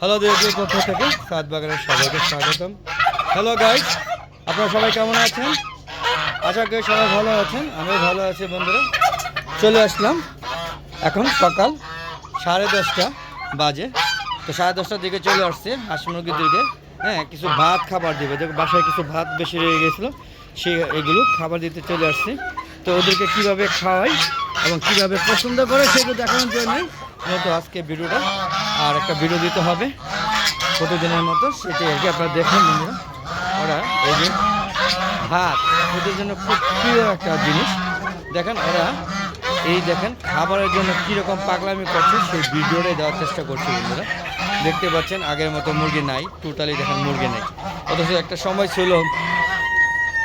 Hello সবাইকে স্বাগতম। Hello আপনারা সবাই কেমন আছেন? আশা করি সবাই ভালো আছেন, আমিও ভালো আছি, বন্ধুরা। চলে আসলাম এখন সকাল সাড়ে দশটা বাজে। তো সাড়ে দশটার দিকে চলে আসছে, হাঁস মুরগির দিকে। হ্যাঁ কিছু ভাত খাবার দিবে। দেখো, বাসায় কিছু ভাত বেশি রয়ে গেছিল সে এগুলো খাবার দিতে চলে আসছে। তো ওদেরকে কীভাবে খাওয়াই? এবং কীভাবে পছন্দ করে সেগুলো দেখানোর জন্যই মতো আজকে ভিডিওটা আর একটা ভিডিও দিতে হবে প্রতিদিনের মতো সেটাই আর কি আপনারা দেখেন বন্ধুরা। ওরা এই যে ভাত ওদের জন্য খুব প্রিয় একটা জিনিস। দেখেন ওরা এই দেখেন খাবারের জন্য কীরকম পাগলামি করছে, সেই ভিডিওটাই দেওয়ার চেষ্টা করছে বন্ধুরা। দেখতে পাচ্ছেন, আগের মতো মুরগি নাই টোটালি দেখেন মুরগি নেই। অথচ একটা সময় ছিল,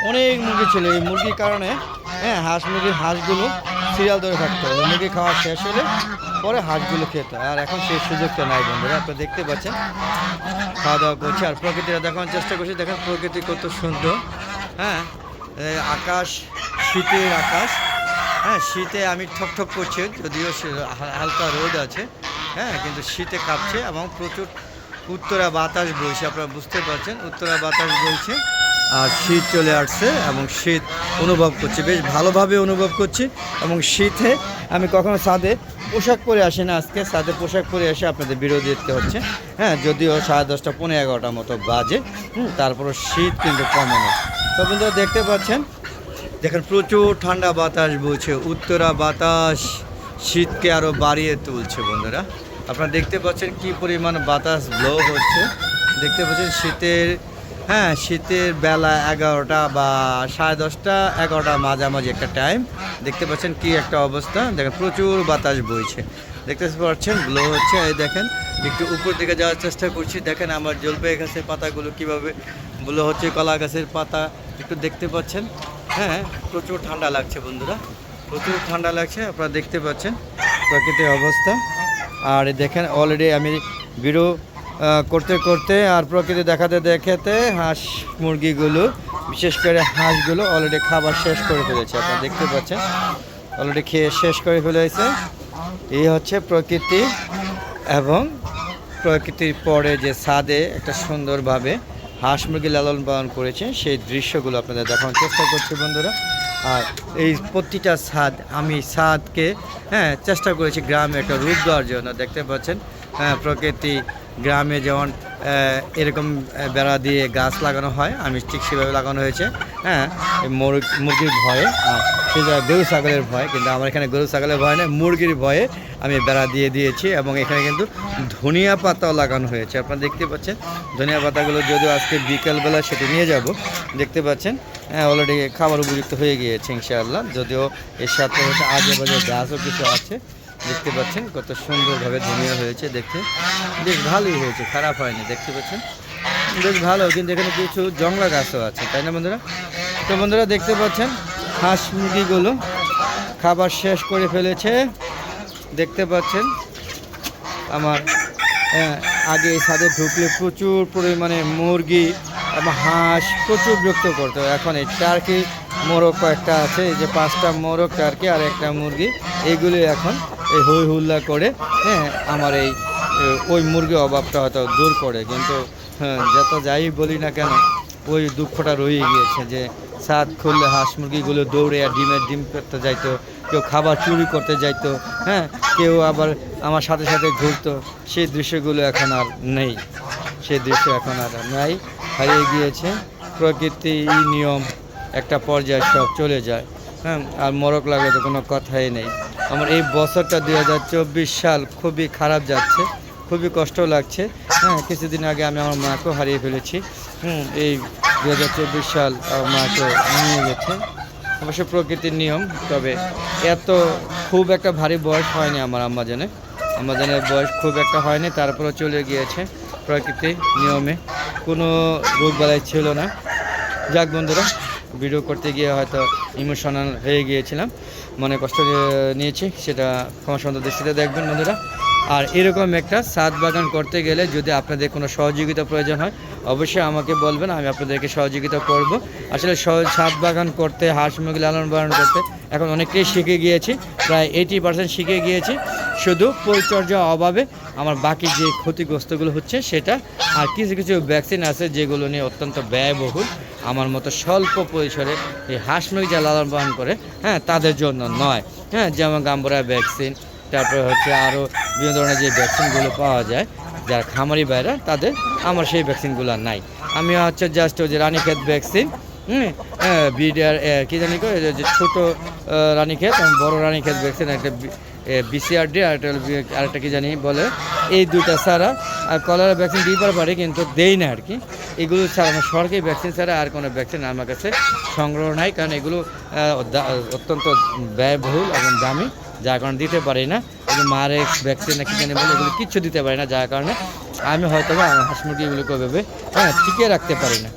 অনেক মুরগি ছিল। এই মুরগির কারণে হ্যাঁ হাঁস মুরগির হাঁসগুলো সিরিয়াল ধরে থাকতো মুরগি খাওয়া শেষ হলে পরে হাঁসগুলো খেত আর এখন সেই সুযোগটা নাই বন্ধুরা, আপনারা দেখতে পাচ্ছেন। খাওয়া দাওয়া করছে। আর প্রকৃতিটা দেখানোর চেষ্টা করছি। দেখেন প্রকৃতি কত সুন্দর হ্যাঁ? আকাশ, শীতের আকাশ। হ্যাঁ শীতে আমি ঠক ঠক করছে, যদিও হালকা রোদ আছে হ্যাঁ? কিন্তু শীতে কাঁপছে এবং প্রচুর উত্তরা বাতাস বইছে, আপনারা বুঝতে পারছেন। উত্তরা বাতাস বইছে। আর শীত চলে আসছে এবং শীত অনুভব করছি, বেশ ভালোভাবে অনুভব করছি এবং শীতে আমি কখনো ছাদে পোশাক পরে আসি না, আজকে ছাদে পোশাক পরে এসে আপনাদের বিরোধী দিতে হচ্ছে। হ্যাঁ যদিও সাড়ে দশটা পনেরো এগারোটার মতো বাজে তারপরও শীত কিন্তু কমে না। তো বন্ধুরা, দেখতে পাচ্ছেন, দেখেন প্রচুর ঠান্ডা বাতাস বইছে, উত্তরা বাতাস শীতকে আরও বাড়িয়ে তুলছে বন্ধুরা। আপনারা দেখতে পাচ্ছেন কি পরিমাণ বাতাস ব্লো হচ্ছে। দেখতে পাচ্ছেন শীতের হ্যাঁ শীতের বেলা এগারোটা বা সাড়ে দশটা এগারোটা মাঝামাঝি একটা টাইম দেখতে পাচ্ছেন কি একটা অবস্থা। দেখেন প্রচুর বাতাস বইছে। দেখতে পাচ্ছেন ব্লো হচ্ছে। এই দেখেন একটু উপর দিকে যাওয়ার চেষ্টা করছি। দেখেন আমার জলপাই গাছের পাতাগুলো কীভাবে ব্লো হচ্ছে কলা গাছের পাতা। একটু দেখতে পাচ্ছেন। হ্যাঁ প্রচুর ঠান্ডা লাগছে বন্ধুরা। প্রচুর ঠান্ডা লাগছে আপনারা দেখতে পাচ্ছেন। প্রকৃতির অবস্থা। আর দেখেন অলরেডি আমি আহ, করতে করতে আর প্রকৃতি দেখাতে দেখাতে হাঁস মুরগিগুলো, বিশেষ করে হাঁসগুলো অলরেডি খাবার শেষ করে ফেলেছে, আপনারা দেখতে পাচ্ছেন। অলরেডি খেয়ে শেষ করে ফেলেছে। এই হচ্ছে প্রকৃতি এবং প্রকৃতির পরে যে ছাদে একটা সুন্দরভাবে হাঁস মুরগি লালন পালন করেছে, সেই দৃশ্যগুলো আপনাদের দেখানোর চেষ্টা করছি বন্ধুরা। আর এই প্রতিটা ছাদ, আমি ছাদকে হ্যাঁ চেষ্টা করেছি গ্রামে একটা রূপ দেওয়ার জন্য, দেখতে পাচ্ছেন হ্যাঁ প্রকৃতি গ্রামে যেমন এরকম বেড়া দিয়ে গাছ লাগানো হয়, আমি ঠিক সেভাবে লাগানো হয়েছে। হ্যাঁ মুরগির ভয়ে আর সে জায়গায় গরু ছাগলের ভয়, কিন্তু আমার এখানে গরু ছাগলের ভয় নেই মুরগির ভয়ে আমি বেড়া দিয়ে দিয়েছি এবং এখানে কিন্তু ধনিয়া পাতাও লাগানো হয়েছে। আপনারা দেখতে পাচ্ছেন, ধনিয়া পাতাগুলো যদিও আজকে বিকেলবেলা সেটি নিয়ে যাব, দেখতে পাচ্ছেন হ্যাঁ অলরেডি খাবার উপযুক্ত হয়ে গিয়েছে, ইনশাআল্লাহ। যদিও এর সাথে হচ্ছে আজে বাজে গাছও কিছু আছে দেখতে পাচ্ছেন কত সুন্দরভাবে ধনিয়া হয়েছে দেখতে। বেশ ভালোই হয়েছে খারাপ হয়নি দেখতে পাচ্ছেন। বেশ ভালো কিন্তু এখানে কিছু জংলা গাছও আছে তাই না বন্ধুরা? তো বন্ধুরা দেখতে পাচ্ছেন হাঁস মুরগিগুলো খাবার শেষ করে ফেলেছে। দেখতে পাচ্ছেন আমার আহ, আগে এই ছাদে ঢুকলে প্রচুর পরিমাণে মুরগি এবং হাঁস প্রচুর বিরক্ত করতো। এখন এই টার্কি মোরগ কয়েকটা আছে এই যে পাঁচটা মোরগ টার্কি আর একটা মুরগি এইগুলি এখন এই হই হুল্লা করে হ্যাঁ আমার এই ওই মুরগি অভাবটা হয়তো দূর করে, কিন্তু হ্যাঁ যত যাই বলি না কেন, ওই দুঃখটা রয়ে গিয়েছে যে ছাদ খুললে হাঁস মুরগিগুলো দৌড়ে আর ডিমের ডিম করতে যাইতো, কেউ খাবার চুরি করতে যাইতো হ্যাঁ কেউ আবার আমার সাথে সাথে ঘুরতো, সেই দৃশ্যগুলো এখন আর নেই, সেই দৃশ্য এখন আর নাই, হারিয়ে গিয়েছে, প্রকৃতি নিয়ম, একটা পর্যায়ে সব চলে যায় হ্যাঁ আর মরক লাগলে তো কোনো কথাই নেই। আমার এই বছরটা দু হাজার চব্বিশ সাল খুবই খারাপ যাচ্ছে, খুবই কষ্ট লাগছে। হ্যাঁ কিছুদিন আগে আমি আমার মাকেও হারিয়ে ফেলেছি। হুম, এই দু হাজার চব্বিশ সাল আমার মাকে নিয়ে গেছে। অবশ্য প্রকৃতির নিয়ম, তবে এত খুব একটা ভারী বয়স হয়নি আমার আম্মাজানে আম্মাজানের বয়স খুব একটা হয়নি, তারপরেও চলে গিয়েছে প্রকৃতির নিয়মে। কোনো রোগ বালাই ছিল না। যাক বন্ধুরা ভিডিও করতে গিয়ে হয়তো ইমোশনাল হয়ে গিয়েছিলাম। মনে কষ্ট নিয়েছি, সেটা ক্ষমা সুন্দর দৃষ্টিতে দেখবেন বন্ধুরা। আর এরকম একটা সাত বাগান করতে গেলে যদি আপনাদের কোনো সহযোগিতা প্রয়োজন হয়, অবশ্যই আমাকে বলবেন, আমি আপনাদেরকে সহযোগিতা করব। আসলে ছাদ বাগান করতে, হাঁস মুরগি লালন পালন করতে এখন অনেকটাই শিখে গিয়েছি, প্রায় এইটি পার্সেন্ট শিখে গিয়েছি। শুধু পরিচর্যার অভাবে আমার বাকি যে ক্ষতিগ্রস্তগুলো হচ্ছে, সেটা আর কিছু কিছু ভ্যাকসিন আছে যেগুলো নিয়ে অত্যন্ত ব্যয়বহুল। আমার মতো স্বল্প পরিসরে এই হাঁস মুরগি যা লালন পালন করে হ্যাঁ তাদের জন্য নয়। হ্যাঁ যেমন গাম্বরা ভ্যাকসিন, তারপরে হচ্ছে আরও বিভিন্ন ধরনের যে ভ্যাকসিনগুলো পাওয়া যায়, যারা খামারি বাইরা তাদের আমার সেই ভ্যাকসিনগুলো নাই। আমি হচ্ছে জাস্ট ওই যে রানীক্ষেত ভ্যাকসিন, হুম বিডিআর কী জানি যে ছোটো রানীক্ষেত, বড় রানীক্ষেত ভ্যাকসিন, একটা বিসিআরডি আর একটা আরেকটা কি জানি বলে এই দুইটা ছাড়া আর কলেরা ভ্যাকসিন দিবার পারে কিন্তু দেই না আর কি এগুলো ছাড়া আমার সরকারি ভ্যাকসিন ছাড়া আর কোনো ভ্যাকসিন আমার কাছে সংগ্রহ নাই, কারণ এগুলো অত্যন্ত ব্যয়বহুল এবং দামি, যার কারণে দিতে পারি না। এগুলো মারেক্স ভ্যাকসিন না কি জানি বলে এগুলো কিচ্ছু দিতে পারি না, যার কারণে আমি হয়তো বা আমার হাঁস মুরগিগুলোকে ওইভাবে হ্যাঁ টিকিয়ে রাখতে পারি না।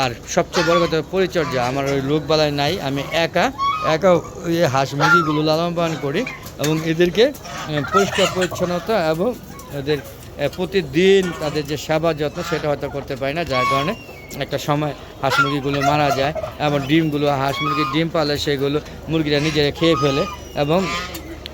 আর সবচেয়ে বড় কথা পরিচর্যা, আমার ওই লোক বালাই নাই, আমি একা একা ওই হাঁস মুরগিগুলো লালন পালন করি এবং এদেরকে পরিষ্কার পরিচ্ছন্নতা এবং আহ, প্রতিদিন তাদের যে সেবা যত্ন সেটা হয়তো করতে পারি না যার কারণে একটা সময় হাঁস মুরগিগুলো মারা যায় এবং ডিমগুলো হাঁস মুরগির ডিম পালে সেগুলো মুরগিরা নিজেরা খেয়ে ফেলে এবং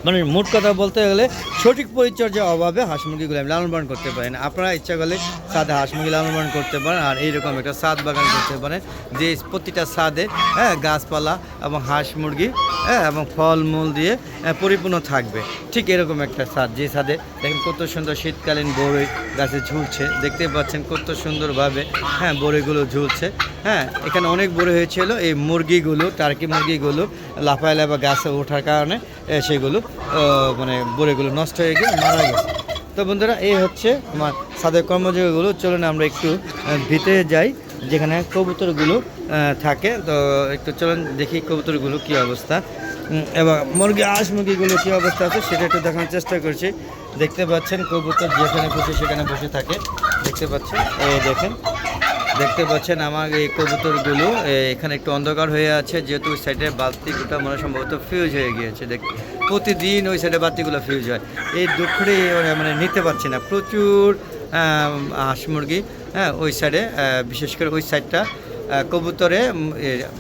মানে মোট কথা বলতে গেলে সঠিক পরিচর্যার অভাবে হাঁস মুরগিগুলো আমি লালন পালন করতে না। আপনারা ইচ্ছা করলে সাদে হাঁস মুরগি লালন পালন করতে পারেন আর এইরকম একটা সাদ বাগান করতে পারেন যে প্রতিটা সাদে হ্যাঁ গাছপালা এবং হাঁস মুরগি হ্যাঁ এবং ফলমূল দিয়ে আহ, পরিপূর্ণ থাকবে। ঠিক এরকম একটা সাদ যে সাদে দেখেন কত সুন্দর শীতকালীন বড়ই গাছে ঝুলছে। দেখতে পাচ্ছেন কত সুন্দরভাবে হ্যাঁ বড়িগুলো ঝুলছে। হ্যাঁ এখানে অনেক বড় হয়েছিল এই মুরগিগুলো টার্কি মুরগিগুলো। লাফায় লাফা গাছে ওঠার কারণে সেগুলো মানে বড়িগুলো নষ্ট হয়ে গিয়ে মারা গেছে। তো বন্ধুরা, এই হচ্ছে আমার সাদের কর্মযোগীগুলো। চলুন আমরা একটু ভিতরে যাই, যেখানে কবুতরগুলো থাকে। তো একটু চলুন দেখি কবুতরগুলো কী অবস্থা। এবং মুরগি, হাঁস মুরগিগুলো কী অবস্থা আছে সেটা একটু দেখানোর চেষ্টা করছি। দেখতে পাচ্ছেন কবুতর যেখানে বসে সেখানে বসে থাকে। দেখতে পাচ্ছেন? এই দেখেন। দেখতে পাচ্ছেন আমার এই কবুতরগুলো। এখানে একটু অন্ধকার হয়ে আছে, যেহেতু ওই সাইডে বাতিগুলো মনে সম্ভবত ফিউজ হয়ে গিয়েছে। দেখ, প্রতিদিন ওই সাইডে বাতিগুলো ফিউজ হয়। এই দুঃখরে মানে নিতে পারছি না। প্রচুর হাঁস মুরগি হ্যাঁ ওই সাইডে বিশেষ করে ওই সাইডটা কবুতরে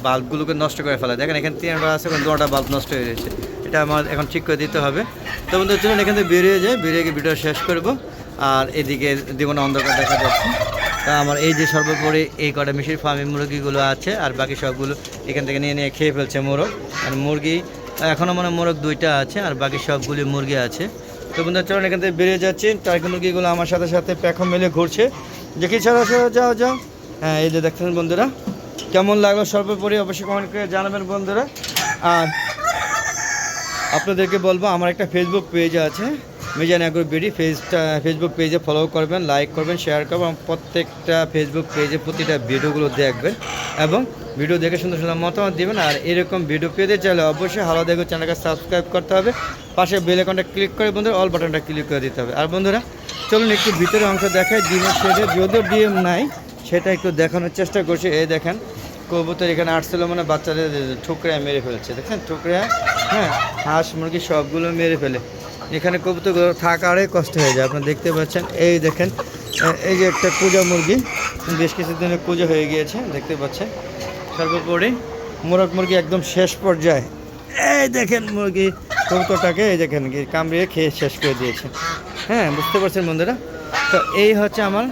বাল্বগুলোকে নষ্ট করে ফেলা। দেখেন, এখানে তিনটা আছে, এখন দুটা বাল্ব নষ্ট হয়ে গেছে এটা আমার এখন ঠিক করে দিতে হবে। তো বন্ধু চলুন এখান থেকে বেরিয়ে যায় বেরিয়ে গিয়ে ভিডিও শেষ করব। আর এদিকে জীবনে অন্ধকার দেখা যাচ্ছে। তা আমার এই যে সর্বোপরি এই কটা মিশির ফার্মি মুরগিগুলো আছে, আর বাকি সবগুলো এখান থেকে নিয়ে নিয়ে খেয়ে ফেলছে মোরগ। আর মুরগি এখনও মনে মোরগ দুইটা আছে, আর বাকি সবগুলি মুরগি আছে। তো বন্ধুরা, চলুন এখান থেকে বেরিয়ে যাচ্ছি। টার্কি মুরগিগুলো আমার সাথে সাথে প্যাখো মেলে ঘুরছে। দেখি ছাড়া ছাড়া যাও যাও। হ্যাঁ এই যে দেখছেন বন্ধুরা, কেমন লাগল সর্বোপরি অবশ্যই কমেন্ট করে জানাবেন বন্ধুরা। আর আপনাদেরকে বলব, আমার একটা ফেসবুক পেজ আছে। মিজান অ্যাগ্রো বিডি, ফেসটা ফেসবুক পেজে ফলো করবেন লাইক করবেন শেয়ার করবেন এবং প্রত্যেকটা ফেসবুক পেজে প্রতিটা ভিডিওগুলো দেখবেন এবং ভিডিও দেখে সুন্দর সুন্দর মতামত দিবেন। আর এরকম ভিডিও পেতে চাইলে অবশ্যই হালা দেখো চ্যানেলকে সাবস্ক্রাইব করতে হবে। পাশে বেল আইকনটা ক্লিক করে বন্ধুরা অল বাটনটা ক্লিক করে দিতে হবে। আর বন্ধুরা, চলুন একটু ভিতরে অংশ দেখায় ডিমের শেডে যদিও ডিম নাই, সেটা একটু দেখানোর চেষ্টা করছি। এই দেখেন, কবুতর এখানে আসছিল মানে বাচ্চাদের ঠুকরে মেরে ফেলছে। দেখেন ঠুকরে হ্যাঁ হাঁস, মুরগি সবগুলো মেরে ফেলে। এখানে কবুতরগুলো থাকারই কষ্ট হয়ে যায়। আপনারা দেখতে পাচ্ছেন, এই দেখেন এই যে একটা কুজা মুরগি, বেশ কিছু কিছুদিনের কুজো হয়ে গিয়েছে, দেখতে পাচ্ছেন। সর্বোপরি মোরগ মুরগি একদম শেষ পর্যায়ে। এই দেখেন মুরগি, কবুতরটাকে এই দেখেন কামড়িয়ে খেয়ে শেষ করে দিয়েছে। হ্যাঁ বুঝতে পারছেন বন্ধুরা? তো এই হচ্ছে আমার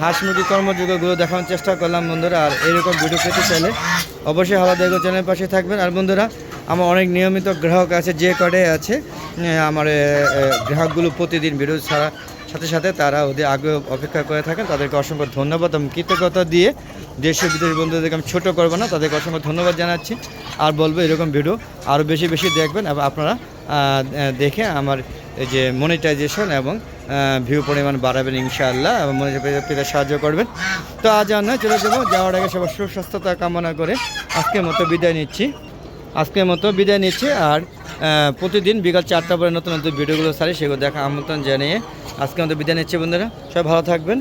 হাঁস মুরগি কর্মযোগ্যগুলো দেখানোর চেষ্টা করলাম বন্ধুরা, আর এরকম ভিডিও পেতে চাইলে অবশ্যই হালা দেখো চ্যানেলের পাশে থাকবেন। আর বন্ধুরা আমার অনেক নিয়মিত গ্রাহক আছে, যে কটে আছে আমার গ্রাহকগুলো প্রতিদিন ভিডিও ছাড়া, সাথে সাথে তারা ওদের আগ্রহ অপেক্ষা করে থাকেন। তাদেরকে অসংখ্য ধন্যবাদ। এবং কৃতজ্ঞতা দিয়ে দেশীয় বিদেশি বন্ধুদেরকে আমি ছোটো করব না, তাদেরকে অসংখ্য ধন্যবাদ জানাচ্ছি। আর বলব, এরকম ভিডিও আরও বেশি বেশি দেখবেন এবং আপনারা দেখে আমার এই যে মনিটাইজেশন এবং ভিউ পরিমাণ বাড়াবেন ইনশাআল্লাহ এবং মনিটাইজ পেতে সাহায্য করবেন। তো আজ আর নয়, চলে যাব। যাওয়ার আগে সবার সুস্বাস্থ্যতা কামনা করে আজকের মতো বিদায় নিচ্ছি। আজকের মতো বিদায় নিচ্ছি আর প্রতিদিন বিকাল চারটা পরে নতুন নতুন ভিডিওগুলো সারি সেগুলো দেখা আমন্ত্রণ জানিয়ে আজকে মতো বিদায় নিচ্ছি বন্ধুরা। সবাই ভালো থাকবেন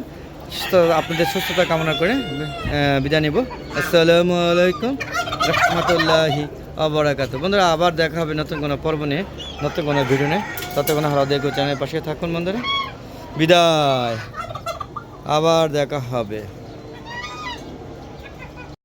আপনাদের সুস্থতা কামনা করে বিদায় নিব। আসসালামু আলাইকুম রহমতুল্লাহি আবরাকাত বন্ধুরা, আবার দেখা হবে নতুন কোনো পর্ব নিয়ে, নতুন কোনো ভিডিও নিয়ে। ততক্ষণ হারা দেখো চ্যানেলের পাশে থাকুন বন্ধুরা। বিদায়। আবার দেখা হবে।